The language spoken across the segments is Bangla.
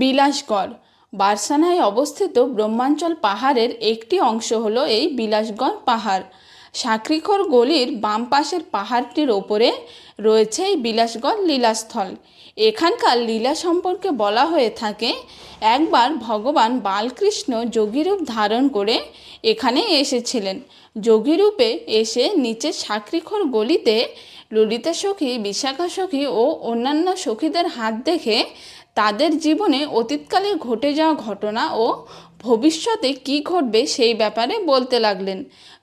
বিলাসগড়। বার্সানায় অবস্থিত ব্রহ্মাঞ্চল পাহাড়ের একটি অংশ হলো এই বিলাসগড় পাহাড়। সাকরিখর গলির বাম পাশের পাহাড়টির ওপরে রয়েছে এই বিলাসগড় লীলাস্থল। এখানকার লীলা সম্পর্কে বলা হয়ে থাকে, একবার ভগবান বালকৃষ্ণ যোগীরূপ ধারণ করে এখানে এসেছিলেন। যোগীরূপে এসে নিচে সাকরিখর গলিতে ললিতা সখী, বিশাখা সখী ও অন্যান্য সখীদের হাত দেখে তাদের জীবনে অতীতকালে ঘটে যাওয়া ঘটনা ও ভবিষ্যতে কি ঘটবে সেই ব্যাপারে বলতে লাগলেন।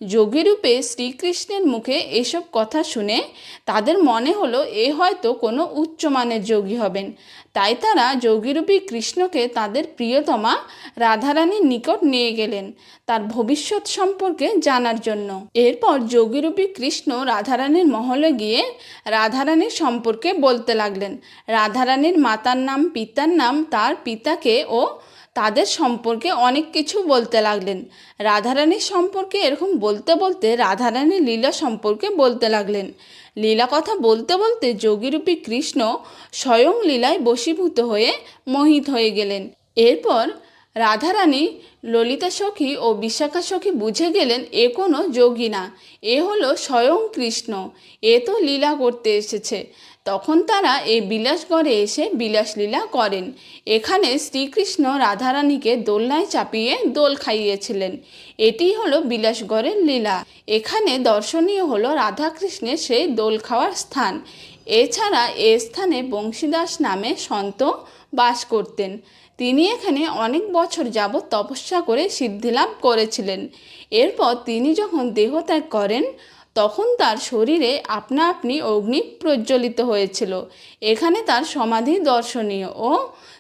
যোগীরূপে শ্রীকৃষ্ণের মুখে এসব কথা শুনে তাদের মনে হলো এ হয়তো কোনো উচ্চমানের যোগী হবেন। তাই তারা যোগীরূপী কৃষ্ণকে তাদের প্রিয়তমা রাধারানীর নিকট নিয়ে গেলেন তার ভবিষ্যৎ সম্পর্কে জানার জন্য। এরপর যোগীরূপী কৃষ্ণ রাধারানীর মহলে গিয়ে রাধারানীর সম্পর্কে বলতে লাগলেন। রাধারানীর মাতার নাম, পিতার নাম, তার পিতাকে ও তাদের সম্পর্কে অনেক কিছু বলতে লাগলেন। রাধারানীর সম্পর্কে এরকম বলতে বলতে রাধারানী লীলা সম্পর্কে বলতে লাগলেন। লীলা কথা বলতে বলতে যোগীরূপী কৃষ্ণ স্বয়ং লীলায় বশীভূত হয়ে মোহিত হয়ে গেলেন। এরপর রাধারানী ললিতা সখী ও বিশাখা সখী বুঝে গেলেন এ কোনো যোগী না, এ হলো স্বয়ং কৃষ্ণ, এ তো লীলা করতে এসেছে। তখন তারা এই বিলাসগড়ে এসে বিলাসলীলা করেন। এখানে শ্রীকৃষ্ণ রাধারানীকে দোলনায় চাপিয়ে দোল খাইয়েছিলেন। এটি হলো বিলাসগড়ের লীলা। এখানে দর্শনীয় হলো রাধাকৃষ্ণের সেই দোল খাওয়ার স্থান। এছাড়া এ স্থানে বংশীদাস নামে সন্ত বাস করতেন। তিনি এখানে অনেক বছর যাবৎ তপস্যা করে সিদ্ধিলাভ করেছিলেন। এরপর তিনি যখন দেহত্যাগ করেন, তখন তার শরীরে আপনা আপনি অগ্নি প্রজ্বলিত হয়েছিল। এখানে তার সমাধি দর্শনীয় ও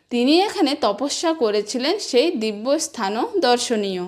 তিনি এখানে তপস্যা করেছিলেন সেই দিব্য স্থানও দর্শনীয়।